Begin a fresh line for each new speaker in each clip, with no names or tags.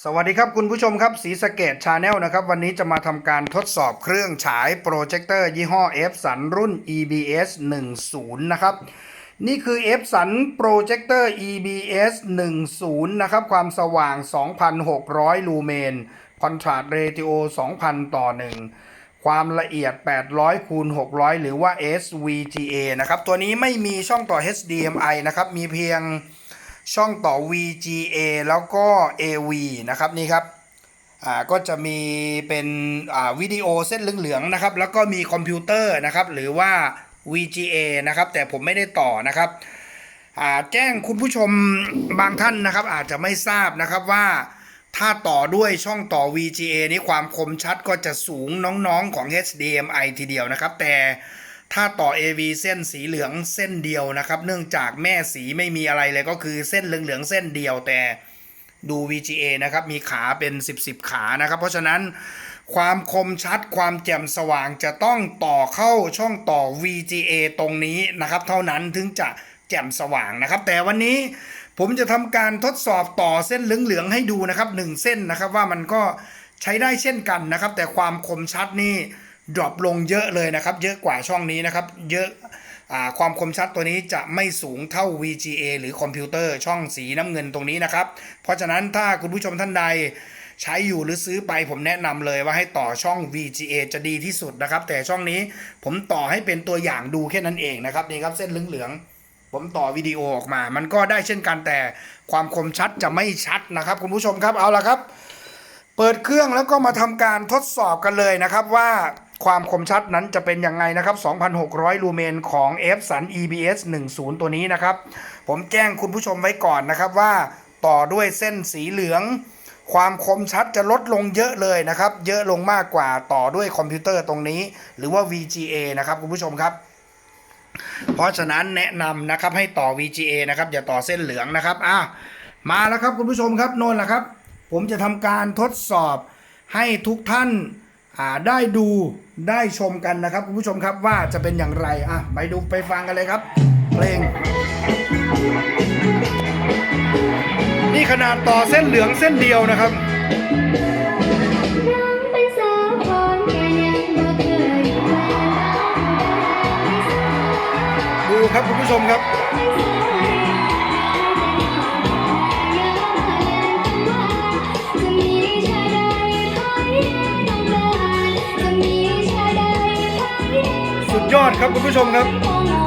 สวัสดีครับคุณผู้ชมครับสีสเกตชาแนลนะครับ วันนี้จะมาทำการทดสอบเครื่องฉายโปรเจคเตอร์ยี่ห้อ F สันรุ่น EBS 10นะครับ นี่คือ F สันโปรเจคเตอร์ EBS 10นะครับ ความสว่าง 2,600 ลูเมนคอนทราสเรติโอ 2,000 ต่อ 1 ความละเอียด 800คูณ600 หรือว่า SVGA นะครับ ตัวนี้ไม่มีช่องต่อ HDMI นะครับ มีเพียง ช่องต่อ VGA แล้วก็ AV นะครับนี่ครับอ่าก็จะมีเป็นอ่าวิดีโอเส้นเหลืองๆนะครับแล้วก็มีคอมพิวเตอร์นะครับหรือว่า VGA นะครับแต่ผมไม่ได้ต่อนะครับอ่าแจ้งคุณผู้ชมบางท่านนะครับ อาจจะไม่ทราบนะครับว่าถ้าต่อด้วยช่องต่อ VGA นี้ความคมชัดก็จะสูงน้องๆของ HDMI ทีเดียวนะครับ แต่ ถ้าต่อ AV เส้นสีเหลืองเส้นเดียวนะครับ เนื่องจากแม่สีไม่มีอะไรเลยก็คือเส้นเหลืองๆเส้นเดียวแต่ดู VGA นะครับมีขาเป็น 10 10 ขานะครับ เพราะฉะนั้นความคมชัดความแจ่มสว่างจะต้องต่อเข้าช่องต่อ VGA ตรงนี้นะครับ เท่านั้นถึงจะแจ่มสว่างนะครับ แต่วันนี้ผมจะทำการทดสอบต่อเส้นเหลืองๆให้ดูนะครับหนึ่งเส้นนะครับว่ามันก็ใช้ได้เช่นกันนะครับ แต่ความคมชัดนี่ ดรอปลงเยอะเลยนะครับ เยอะกว่าช่องนี้นะครับ เยอะความคมชัดตัวนี้จะไม่สูงเท่า VGA หรือคอมพิวเตอร์ช่องสีน้ำเงินตรงนี้นะครับ เพราะฉะนั้นถ้าคุณผู้ชมท่านใดใช้อยู่หรือซื้อไปผมแนะนำเลยว่าให้ต่อช่อง VGA จะดีที่สุดนะครับ แต่ช่องนี้ผมต่อให้เป็นตัวอย่างดูแค่นั้นเองนะครับนี่ครับเส้นเหลืองๆผมต่อวิดีโอออกมา มันก็ได้เช่นกันแต่ความคมชัดจะไม่ชัดนะครับ คุณผู้ชมครับเอาละครับ เปิดเครื่องแล้วก็มาทำการทดสอบกันเลยนะครับว่า ความคมชัดนั้นจะเป็นยังไงนะครับ 2,600 ลูเมนของ F สัน EBS 10 ตัวนี้นะครับ ผมแจ้งคุณผู้ชมไว้ก่อนนะครับว่าต่อด้วยเส้นสีเหลือง ความคมชัดจะลดลงเยอะเลยนะครับ เยอะลงมากกว่าต่อด้วยคอมพิวเตอร์ตรงนี้ หรือว่า VGA นะครับคุณผู้ชมครับ เพราะฉะนั้นแนะนำนะครับให้ต่อ VGA นะครับอย่าต่อเส้นเหลืองนะครับอะมาแล้วครับคุณผู้ชมครับโน่นแหละครับ ผมจะทำการทดสอบให้ทุกท่าน ได้ดูได้ชมกันนะครับคุณผู้ชมครับว่าจะเป็นอย่างไรอะไปดูไปฟังกันเลยครับ เพลง นี่ขนาดต่อเส้นเหลืองเส้นเดียวนะครับดูครับคุณผู้ชมครับ
ยอดค
รับคุณผู้ชมครับ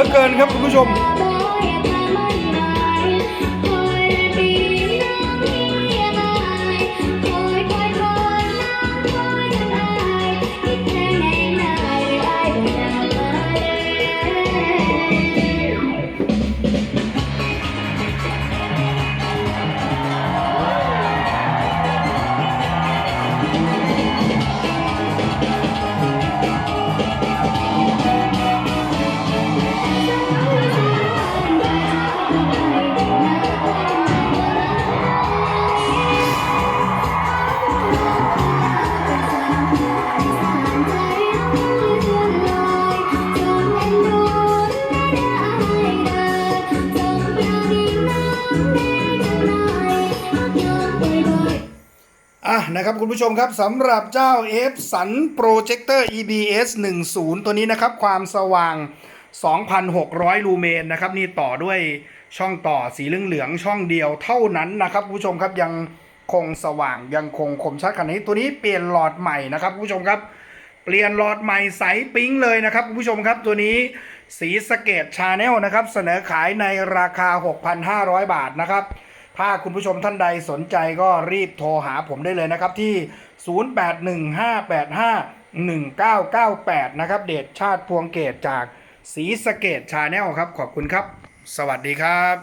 ลือเกินครั
บคุณผู้ชม
นะ
ครับคุณผู้ชมครับสำหรับเจ้า F สันโปรเจคเตอร์ EBS 10 ตัวนี้นะครับความสว่าง 2,600 ลูเมนนะครับนี่ต่อด้วยช่องต่อสีเหลืองๆช่องเดียวเท่านั้นนะครับคุณผู้ชมครับยังคงสว่างยังคงคมชัดขนาดนี้ตัวนี้เปลี่ยนหลอดใหม่นะครับคุณผู้ชมครับเปลี่ยนหลอดใหม่ใสปิ๊งเลยนะครับคุณผู้ชมครับตัวนี้สีสเกตชาแนลนะครับเสนอขายในราคา 6,500 บาทนะครับ ถ้าคุณผู้ชมท่านใดสนใจก็รีบโทรหาผมได้เลยนะครับที่ 0815851998 นะครับเดชชาติพวงเกตจากสีสะเกตชาแนลครับ ขอบคุณครับ สวัสดีครับ